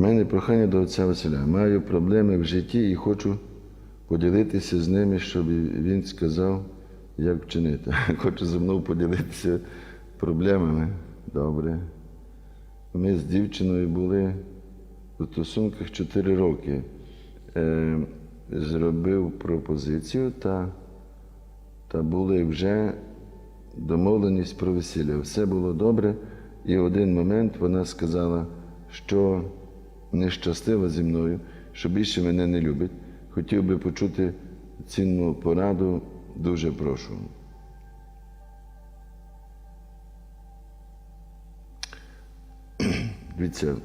У мене прохання до отця Василя. Маю проблеми в житті і хочу поділитися з ними, щоб він сказав, як вчинити. Хочу зі мною поділитися проблемами. Добре. Ми з дівчиною були у стосунках 4 роки. Е, зробив пропозицію та, та були вже домовленість про весілля. Все було добре, і в один момент вона сказала, що нещаслива зі мною, що більше мене не любить. Хотів би почути цінну пораду, дуже прошу. Дивіться,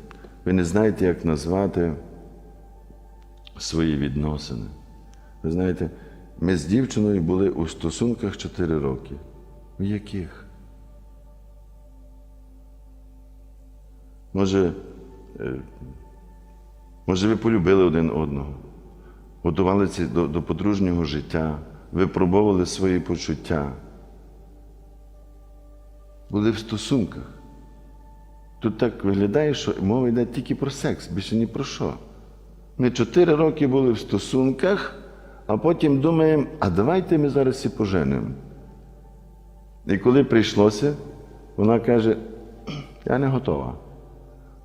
ви не знаєте, як назвати свої відносини. Ви знаєте, ми з дівчиною були у стосунках 4 роки. У яких? Може, е, може, ви полюбили один одного, готувалися до, до подружнього життя, випробовували свої почуття. Були в стосунках. Тут так виглядає, що мова йде тільки про секс, більше ні про що. Ми чотири роки були в стосунках, а потім думаємо, а давайте ми зараз і поженемо. І коли прийшлося, вона каже, я не готова.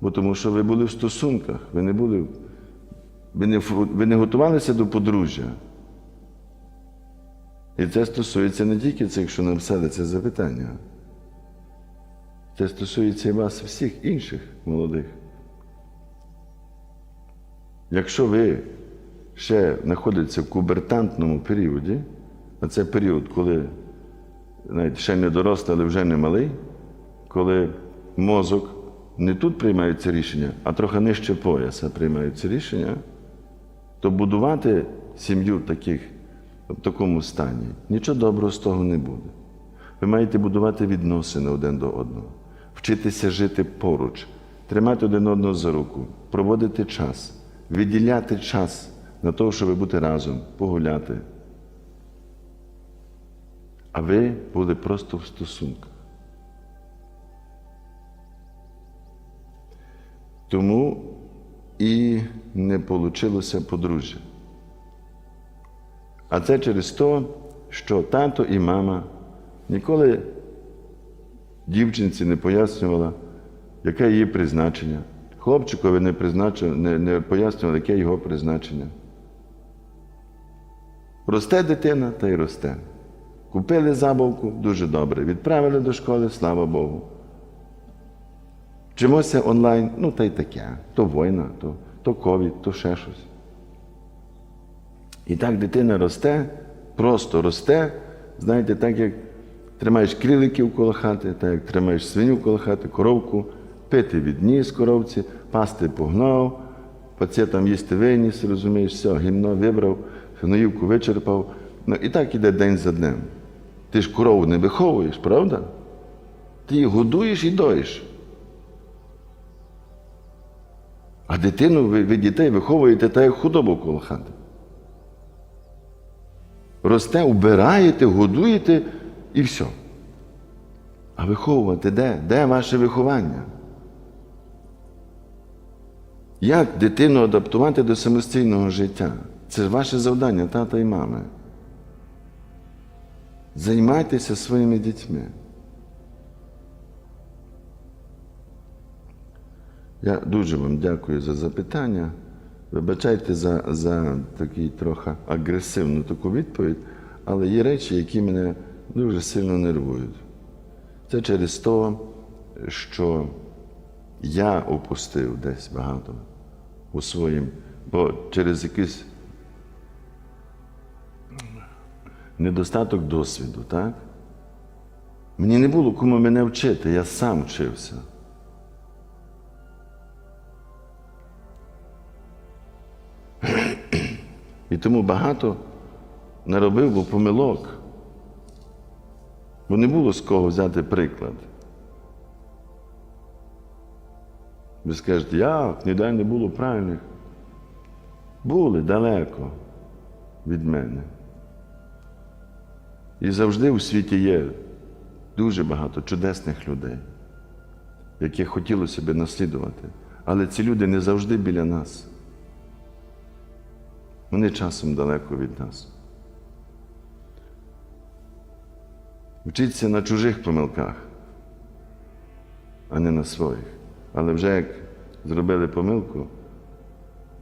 Бо тому що ви були в стосунках, ви не були, ви не, ви не готувалися до подружжя. І це стосується не тільки цих, що написали це запитання. Це стосується і вас всіх інших молодих. Якщо ви ще знаходитеся в кубертантному періоді, а це період, коли навіть ще не дорослий, але вже не малий, коли мозок не тут приймаються рішення, а трохи нижче пояса приймаються рішення, то будувати сім'ю в таких, в такому стані нічого доброго з того не буде. Ви маєте будувати відносини один до одного, вчитися жити поруч, тримати один одного за руку, проводити час, виділяти час на те, щоб бути разом, погуляти. А ви були просто в стосунках. Тому і не вийшло подружжя. А це через те, що тато і мама ніколи дівчинці не пояснювала, яке її призначення. Хлопчикові не, не, не пояснювали, яке його призначення. Росте дитина та й росте. Купили забавку дуже добре. Відправили до школи, слава Богу. Вчимося онлайн, ну та й таке. То війна, то, ковід, то ще щось. І так дитина росте, просто росте, знаєте, так як тримаєш криликів коло хати, так як тримаєш свиню коло хати, коровку, пити відніс коровці, пасти погнав, пацієнтам їсти виніс, розумієш, все, гімно вибрав, гноївку вичерпав. Ну і так іде день за днем. Ти ж корову не виховуєш, правда? Ти її годуєш і доїш. А дитину ви, ви дітей виховуєте так, як худобу коло хати. Росте, убираєте, годуєте і все. А виховувати де? Де ваше виховання? Як дитину адаптувати до самостійного життя? Це ваше завдання, тата і мами. Займайтеся своїми дітьми. Я дуже вам дякую за запитання. Вибачайте за, за такий трохи агресивну таку відповідь, але є речі, які мене дуже сильно нервують. Це через те, що я опустив десь багато у своїм, бо через якийсь недостаток досвіду, так? Мені не було кому мене вчити, я сам вчився. І тому багато наробив був помилок. Бо не було з кого взяти приклад. Ви скажете, як, ніде не було правильних. Були далеко від мене. І завжди у світі є дуже багато чудесних людей, яких хотілося би наслідувати. Але ці люди не завжди біля нас. Вони часом далеко від нас. Вчіться на чужих помилках, а не на своїх. Але вже як зробили помилку,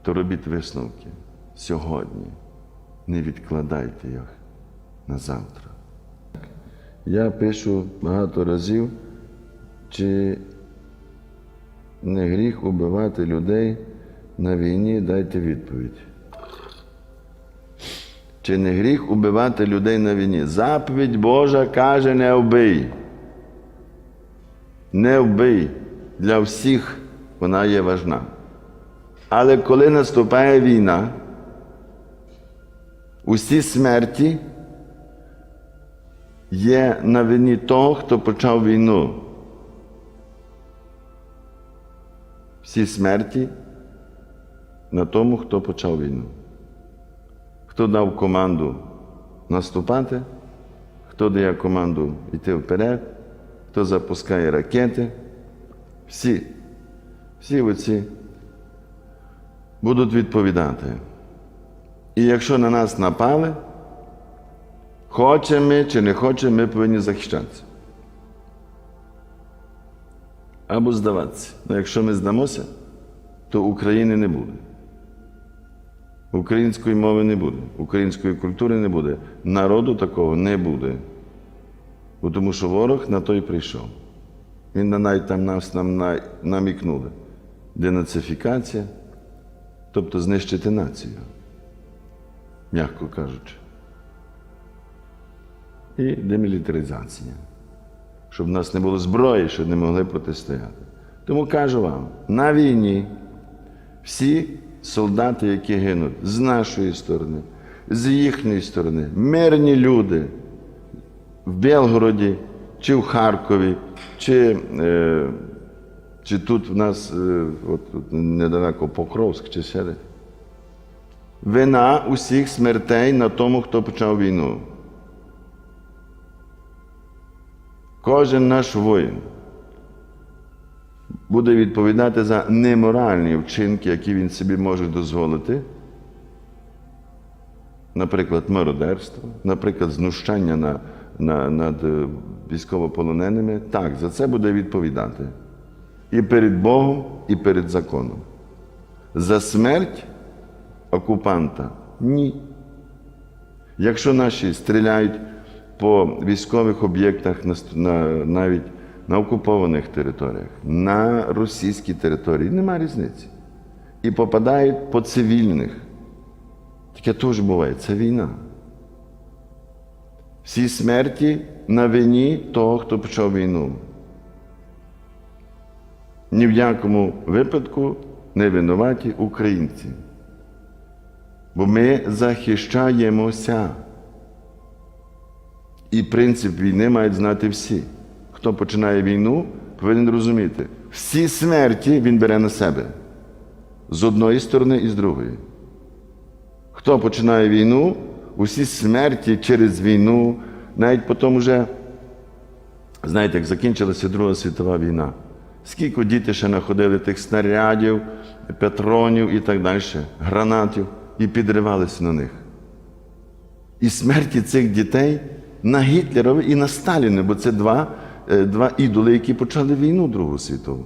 то робіть висновки сьогодні. Не відкладайте їх на завтра. Я пишу багато разів, чи не гріх убивати людей на війні, дайте відповідь. Чи не гріх убивати людей на війні? Заповідь Божа каже, не вбий. Не вбий. Для всіх вона є важна. Але коли наступає війна, усі смерті є на вині того, хто почав війну. Всі смерті на тому, хто почав війну. Хто дав команду наступати, хто дає команду йти вперед, хто запускає ракети. Всі, всі оці будуть відповідати. І якщо на нас напали, хочемо чи не хочемо, ми повинні захищатися. Або здаватися. Ну, якщо ми здамося, то України не буде. Української мови не буде, української культури не буде, народу такого не буде. Бо тому що ворог на той прийшов. Він на навіть там нас нам намікнули. Денацифікація, тобто знищити націю, м'яко кажучи. І демілітаризація, щоб в нас не було зброї, щоб не могли протистояти. Тому кажу вам, на війні всі солдати, які гинуть з нашої сторони, з їхньої сторони, мирні люди в Белгороді, чи в Харкові, чи, е, чи тут в нас е, от, тут недалеко Покровськ, чи ще де. Вина усіх смертей на тому, хто почав війну. Кожен наш воїн буде відповідати за неморальні вчинки, які він собі може дозволити. Наприклад, мародерство, наприклад, знущання на, на, над е, військовополоненими. Так, за це буде відповідати. І перед Богом, і перед законом. За смерть окупанта ні. Якщо наші стріляють по військових об'єктах на, на, навіть на окупованих територіях, на російській території, нема різниці. І попадають по цивільних. Таке теж буває, це війна. Всі смерті на вині того, хто почав війну. Ні в якому випадку не винуваті українці. Бо ми захищаємося. І принцип війни мають знати всі. Хто починає війну, повинен розуміти, всі смерті він бере на себе з одної сторони і з другої. Хто починає війну, усі смерті через війну, навіть потім вже, знаєте, як закінчилася Друга світова війна. Скільки діти ще находили тих снарядів, патронів і так далі, гранатів, і підривалися на них. І смерті цих дітей на Гітлерові і на Сталіна, бо це два, два ідоли, які почали війну Другу світову.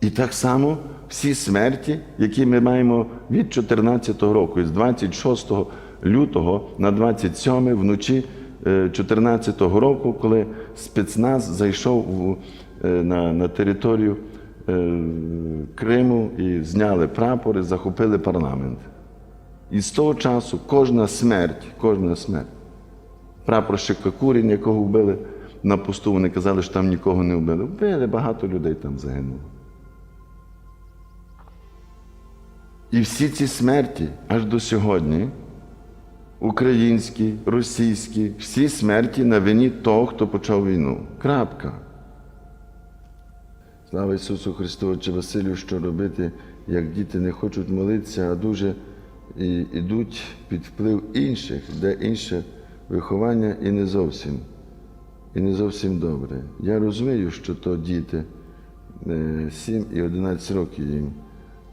І так само всі смерті, які ми маємо від 2014 року, з 26 лютого на 27 вночі 2014 року, коли спецназ зайшов в, е, на, на територію е, Криму і зняли прапори, захопили парламент. І з того часу кожна смерть, кожна смерть. Прапорщик Кокурін, якого вбили на посту, вони казали, що там нікого не вбили. Вбили, багато людей там загинуло. І всі ці смерті аж до сьогодні, українські, російські, всі смерті на вині того, хто почав війну. Крапка. Слава Ісусу Христу, Отче Василю, що робити, як діти не хочуть молитися, а дуже і, йдуть під вплив інших, де інше виховання і не зовсім, і не зовсім добре. Я розумію, що то діти, е, 7 і 11 років їм.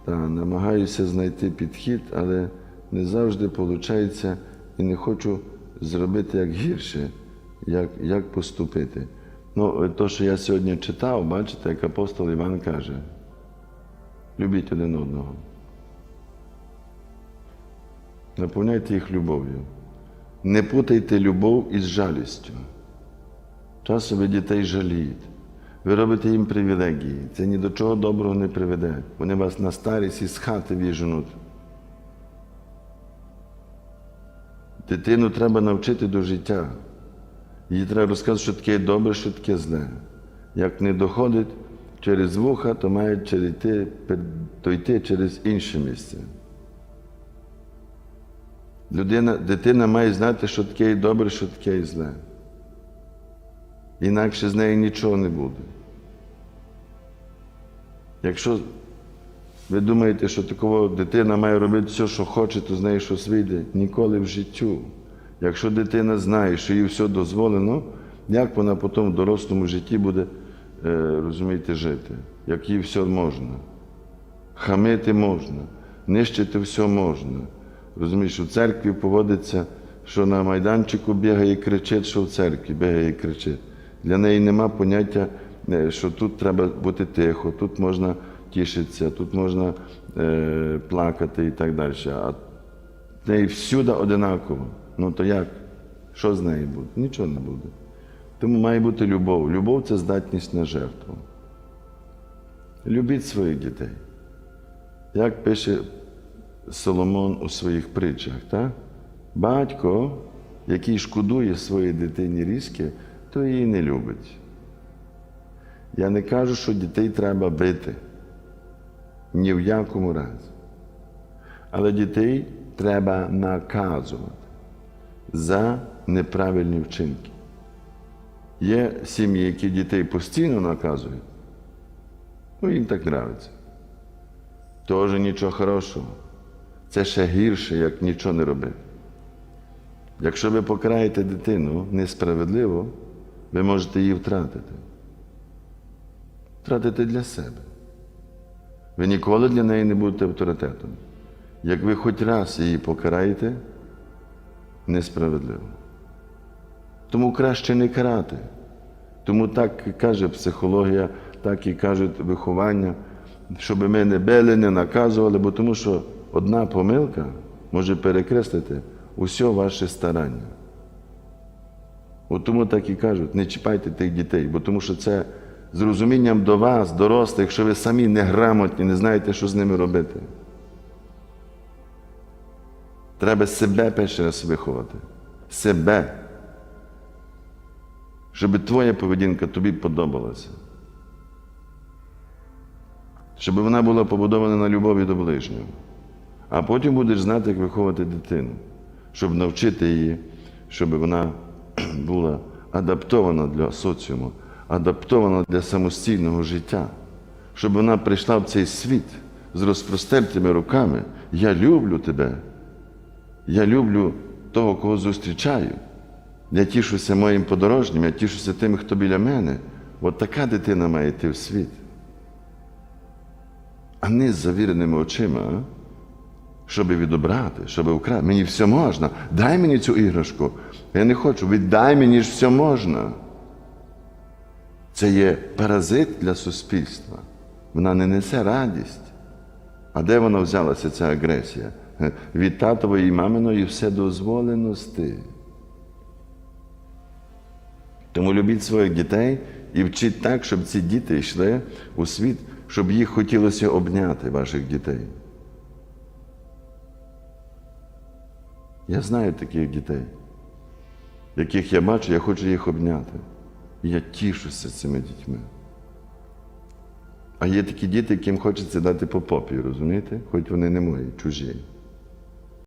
Та намагаюся знайти підхід, але не завжди виходить і не хочу зробити як гірше, як, як поступити. Ну, е, то, що я сьогодні читав, бачите, як апостол Іван каже: любіть один одного. Наповняйте їх любов'ю. Не путайте любов із жалістю. Часом ви дітей жалієте. Ви робите їм привілегії. Це ні до чого доброго не приведе. Вони вас на старість із хати віженуть. Дитину треба навчити до життя. Їй треба розказати, що таке добре, що таке зле. Як не доходить через вуха, то має через йти, йти через інше місце. Людина, дитина має знати, що таке і добре, що таке і зле. Інакше з нею нічого не буде. Якщо ви думаєте, що такого дитина має робити все, що хоче, то з нею щось вийде, ніколи в життю. Якщо дитина знає, що їй все дозволено, як вона потім в дорослому житті буде, е, розумієте, жити, як їй все можна. Хамити можна, нищити все можна. Розумієш, у церкві поводиться, що на майданчику бігає і кричить, що в церкві бігає і кричить. Для неї нема поняття, е, що тут треба бути тихо, тут можна тішитися, тут можна е, плакати і так далі. А в неї всюди одинаково. Ну то як? Що з нею буде? Нічого не буде. Тому має бути любов. Любов це здатність на жертву. Любіть своїх дітей. Як пише Соломон у своїх притчах, так? батько, який шкодує своїй дитині різки, то її не любить. Я не кажу, що дітей треба бити. Ні в якому разі. Але дітей треба наказувати за неправильні вчинки. Є сім'ї, які дітей постійно наказують, ну їм так подобається. Теж нічого хорошого. Це ще гірше, як нічого не робити. Якщо ви покараєте дитину несправедливо, ви можете її втратити. Втратити для себе. Ви ніколи для неї не будете авторитетом. Як ви хоч раз її покараєте, несправедливо. Тому краще не карати. Тому так каже психологія, так і кажуть виховання, щоб ми не били, не наказували, бо тому що одна помилка може перекреслити усе ваше старання. От тому так і кажуть, не чіпайте тих дітей, бо тому що це з розумінням до вас, дорослих, якщо ви самі неграмотні, не знаєте, що з ними робити. Треба себе перший раз виховати. Себе. Щоб твоя поведінка тобі подобалася. Щоб вона була побудована на любові до ближнього. А потім будеш знати, як виховувати дитину, щоб навчити її, щоб вона була адаптована для соціуму, адаптована для самостійного життя, щоб вона прийшла в цей світ з розпростертими руками. Я люблю тебе. Я люблю того, кого зустрічаю. Я тішуся моїм подорожнім, я тішуся тим, хто біля мене. От така дитина має йти в світ. А не з завіреними очима, а? Щоб відобрати, щоб украти. Мені все можна. Дай мені цю іграшку. Я не хочу. Віддай мені ж все можна. Це є паразит для суспільства. Вона не несе радість. А де вона взялася, ця агресія? Від татової і маминої вседозволеності. Тому любіть своїх дітей і вчіть так, щоб ці діти йшли у світ, щоб їх хотілося обняти, ваших дітей. Я знаю таких дітей, яких я бачу, я хочу їх обняти. І я тішуся цими дітьми. А є такі діти, яким хочеться дати по попі, розумієте? Хоч вони не мої, чужі.